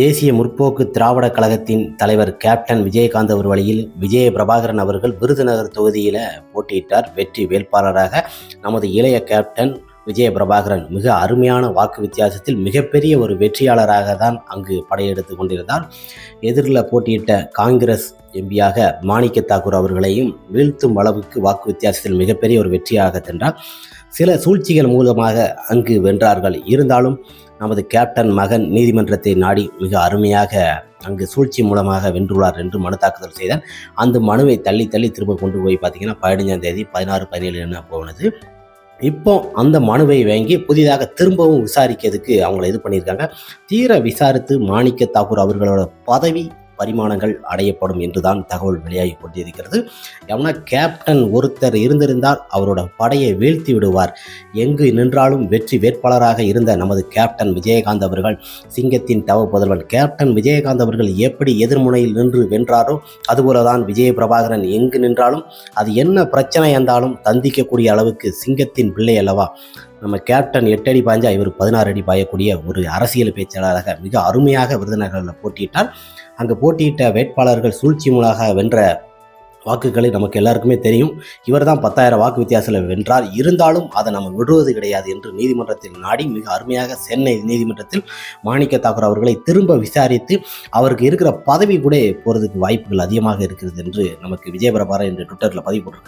தேசிய முற்போக்கு திராவிட கழகத்தின் தலைவர் கேப்டன் விஜயகாந்த் அவர் வழியில் விஜய பிரபாகரன் அவர்கள் விருதுநகர் தொகுதியில் போட்டியிட்டார். வெற்றி வேட்பாளராக நமது இளைய கேப்டன் விஜய பிரபாகரன் மிக அருமையான வாக்கு வித்தியாசத்தில் மிகப்பெரிய ஒரு வெற்றியாளராக தான் அங்கு படையெடுத்து கொண்டிருந்தார். எதிரில் போட்டியிட்ட காங்கிரஸ் எம்பியாக மாணிக்க தாக்கூர் அவர்களையும் வீழ்த்தும் அளவுக்கு வாக்கு வித்தியாசத்தில் மிகப்பெரிய ஒரு வெற்றியாக சென்றார். சில சூழ்ச்சிகள் மூலமாக அங்கு வென்றார்கள். இருந்தாலும் நமது கேப்டன் மகன் நீதிமன்றத்தை நாடி மிக அருமையாக அங்கு சூழ்ச்சி மூலமாக வென்றுள்ளார் என்று மனு தாக்குதல் செய்தார். அந்த மனுவை தள்ளி தள்ளி திரும்ப கொண்டு போய் பார்த்தீங்கன்னா பதினஞ்சாம் தேதி பதினாறு பதினேழு என்ன போனது. இப்போ அந்த மனுவை வாங்கி புதிதாக திரும்பவும் விசாரிக்கிறதுக்கு அவங்கள இது பண்ணியிருக்காங்க. தீர விசாரித்து மாணிக்க தாக்கூர் அவர்களோட பதவி பரிமாணங்கள் அடையப்படும் என்றுதான் தகவல் வெளியாகி கொண்டிருக்கிறது. எவனா கேப்டன் ஒருத்தர் இருந்திருந்தால் அவரோட படையை வீழ்த்தி விடுவார். எங்கு நின்றாலும் வெற்றி வேட்பாளராக இருந்த நமது கேப்டன் விஜயகாந்த் அவர்கள் சிங்கத்தின் தவ புதல்வன். கேப்டன் விஜயகாந்த் அவர்கள் எப்படி எதிர்முனையில் நின்று வென்றாரோ அதுபோலதான் விஜய பிரபாகரன் எங்கு நின்றாலும் அது என்ன பிரச்சனை என்றாலும் தந்திக்கக்கூடிய அளவுக்கு சிங்கத்தின் பிள்ளை அல்லவா? நம்ம கேப்டன் எட்டு அடி பாய்ஞ்சா இவர் பதினாறு அடி பாயக்கூடிய ஒரு அரசியல் பேச்சாளராக மிக அருமையாக விருதுநகரில் போட்டியிட்டார். அங்கே போட்டியிட்ட வேட்பாளர்கள் சூழ்ச்சி மூலமாக வென்ற வாக்குகளை நமக்கு எல்லாருக்குமே தெரியும். இவர் தான் பத்தாயிரம் வாக்கு வித்தியாசத்தில் வென்றார். இருந்தாலும் அதை நம்ம விடுவது கிடையாது என்று நீதிமன்றத்தில் நாடி மிக அருமையாக சென்னை நீதிமன்றத்தில் மாணிக்க தாக்கூர் அவர்களை திரும்ப விசாரித்து அவருக்கு இருக்கிற பதவி கூட போகிறதுக்கு வாய்ப்புகள் அதிகமாக இருக்கிறது என்று நமக்கு விஜயபரபாரா என்று ட்விட்டரில் பதிவு போட்டிருக்கார்.